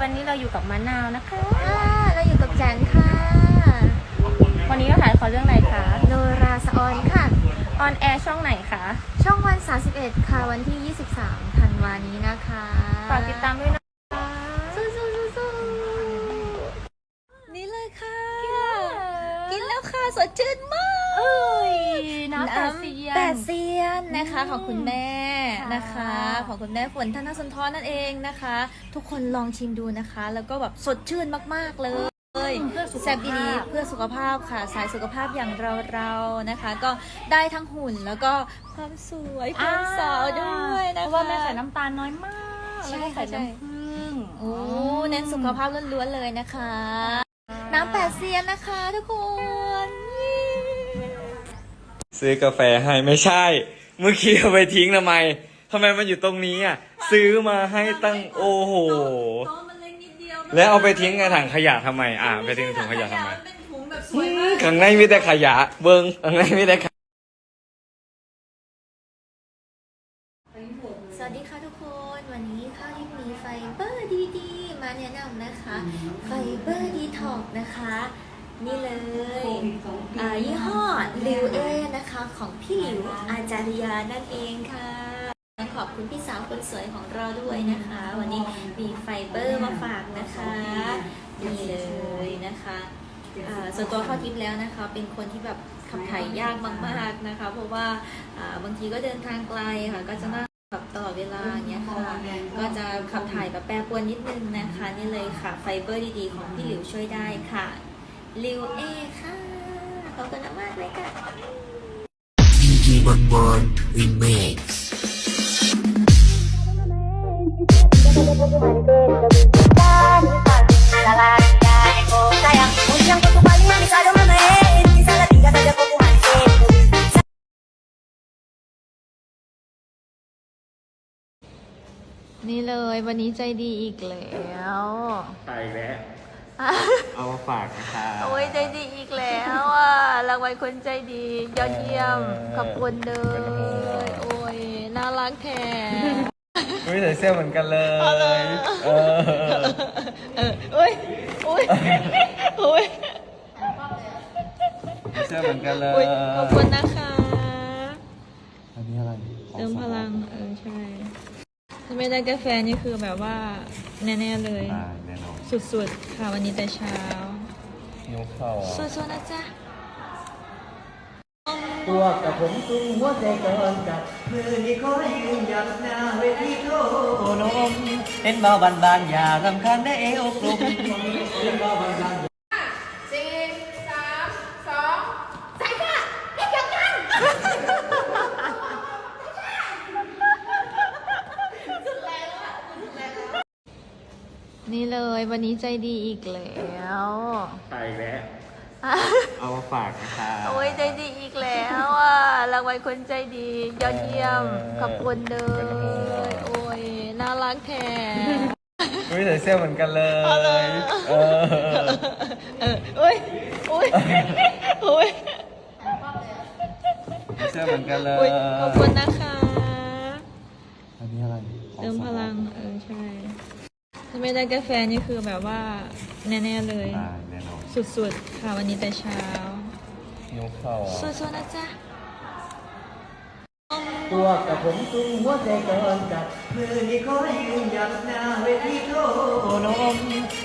วันนี้เราอยู่กับมะนาวนะคะค่ะเราอยู่กับแจนค่ะ วันนี้เราถ่ายละครเรื่องอะไรคะโนราสะออนค่ะ ออนแอร์ช่องไหนคะช่องวัน 31 ค่ะ วันที่ 23ธันวานี้นะคะ ฝากติดตามด้วยนะคะ สู้สู้สู้สู้ นี่เลยค่ะ กินแล้วค่ะสดชื่นมาก เอ้ยน้ำ แปดเซียนแปดเซียนนะคะ ของคุณแม่ค่ะนะคะ ของคุณแม่ฝนธนสุนทรนั่นเองนะคะ ทุกคนลองชิมดูนะคะ แล้วก็แบบสดชื่นมากๆเลยเพื่อสุขแซ่บภาดีพเพื่อสุขภาพค่ะ สายสุขภาพอย่างเราๆนะคะ ก็ได้ทั้งหุ่นแล้วก็ความสวยความสาวด้วยนะคะเพราะว่าแม่ใส่น้ำตาลน้อยมากใช่แล้วก็ใส่ใช่น้ำผึ้งโอ้เน้นสุขภาพล้วนๆเลยนะคะ น้ำแปดเซียนนะคะทุกคน ซื้อกาแฟให้ไม่ใช่ เมื่อกี้เอาไปทิ้งทำไมทำไมมันอยู่ตรงนี้อะ ซื้อมาให้ตั้งโอ้โห โต๊ะมันเล็กนิดเดียวแล้วเอาไปทิ้งในถังขยะทำไม อ่าไปทิ้งในถุงขยะทำไม นเป็นถุงแบบสอืวยมมาก ข้างในมีแต่ขยะ เบิ้งข้างในมีแต่ขยะ สวัสดีค่ะทุกคนวันนี้ข้าวที่มีไฟเบอร์ดีๆ มาแนะนำนะคะ ไฟเบอร์ดีท็อกนะคะ นี่เลยอ่ายี่ห้อ ลิวเอนะคะ ของพี่หลิวอาจารยานั่นเองค่ะ ขอบคุณพี่สาวคนสวยของเราด้วยนะคะ วันนี้มีไฟเบอร์มาฝากนะคะนี่เลยนะคะส่วนตัวเข้าทิพย์แล้วนะคะ เป็นคนที่แบบขับถ่ายยากมากๆนะคะ เพราะว่าบางทีก็เดินทางไกลค่ะ ก็จะนั่งแบบตลอดเวลาอย่างเงี้ยค่ะ ก็จะขับถ่ายแบบแปรปรวนนิดนึงนะคะ นี่เลยค่ะ ไฟเบอร์ดีๆ ของพี่หลิวช่วยได้ค่ะ ลิวเอค่ะ อบคุณมากๆเลยค่ะ Gigi Bonbon Remix Sayang, ujang ko paling bisa lumayan Bisa na tinggal saja ko kumasin นี่เลยวันนี้ใจดีอีกแล้ว ไปแล้ว เอามาฝากนะคะโอ้ยใจดีอีกแล้วอะรางวัลคนใจดียอดเยี่ยมขอบคุณเด้อโอ้ยน่ารักแท้ไม่ใส่เสื้อเหมือนกันเลยเอาเลยเออเออโอ้ยโอ้ยโอ้ยเสื้อเหมือนกันเลโอ้ยยขอบคุณนะคะอันนี้อะไรเติมพลังเออใช่ถ้าไม่ได้กาแฟนี่คือแบบว่าแน่ๆเลยตายแน่นอน สุดๆ ค่ะ วันนี้แต่เช้านิ้วเข่าอะสู้ๆนะจ๊ะตัวกับผมตุ้งหัวใจก่อนจับมือนี้ขอยืนหยัดหน้าเวทีโทนมเห็นเบาบานบานๆอย่ารำคาญได้เอวกลุ่มเห็นเบาบานบานๆ นี่เลยวันนี้ใจดีอีกแล้วไปแล้ว เอามาฝากนะคะโอ้ยใจดีอีกแล้วอะรางวัลคนใจดียอดเยี่ยม ขอบคุณเด้อโอ้ยน่ารักแท้ไม่ใส่เสื้อเหมือนกันเลย เอาเลยเออเออโอ้ยโอ้ยโอ้ยเสื้อเหมือนกันเลยโอ้ยขอบคุณนะคะ อันนี้อะไร เติมพลัง เออใช่ ถ้าไม่ได้กาแฟนี่คือแบบว่าแน่ๆเลยตายแน่นอนสุดๆ ค่ะวันนี้แต่เช้านิ้วเข่าอะสู้ๆนะจ๊ะ ตัวกับผมตุ้งหัวใจก่อนจับมือนี้ขอยืนหยัดหน้าเวทีโทนม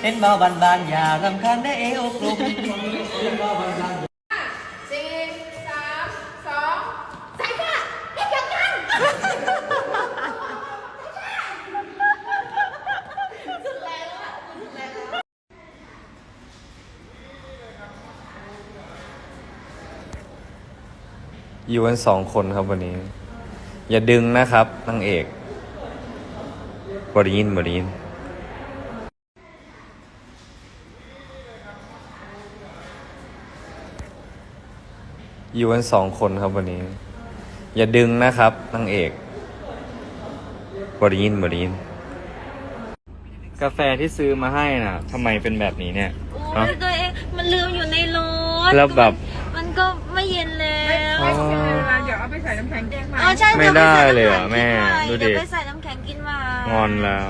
เห็นเบาบานบานๆอย่ารำคาญได้เอวกลุ่มเห็นเบาบานบานๆ อยู่กันสองคนครับวันนี้ อย่าดึงนะครับนางเอกบริยินบริยินอยู่กันสองคนครับวันนี้ อย่าดึงนะครับนางเอกบริยินบริยินกาแฟที่ซื้อมาให้น่ะทำไมเป็นแบบนี้เนี่ย โอ้ฮะยตัวเองมันลืมอยู่ในรถแล้วแบบ มันก็ไม่เย็นแล้ว อ๋อเดี๋ยวเอาไปใส่น้ำแข็งแดงมา อ๋อใช่ไม่ได้เลยเหรอแม่ดูดิเดี๋ยวไปใส่น้ำแข็งกินมางอนแล้ว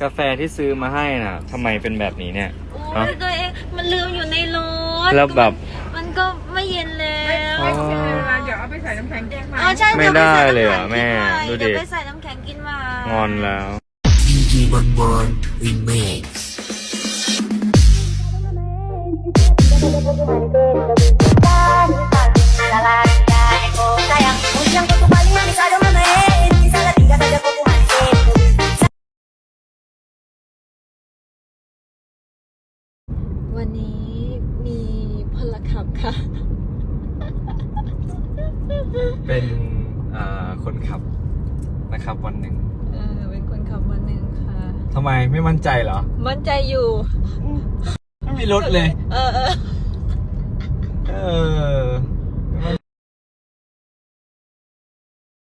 กาแฟที่ซื้อมาให้น่ะทำไมเป็นแบบนี้เนี่ย โอ้ฮะยตัวเองมันลืมอยู่ในรถแล้วแบบ มันก็ไม่เย็นแล้วไม่เป็นไรเดี๋ยวเอาไปใส่น้ำแข็งแดงมา อ๋อใช่ไม่ดี๋วปได้ใส่น้ำเลยเหรอแข็งแม่กินดูหน่อยดิเดี๋ยวไปใส่น้ำแข็งกินมางอนแล้ว Sayang, วันนี้มีพลขับค่ะ เป็นอ่าคนขับนะครับวันหนึ่งเออเป็นคนขับวันหนึ่งค่ะ ทำไมไม่มั่นใจเหรอ มั่นใจอยู่ ไม่มีรถเลย เออ เออเออ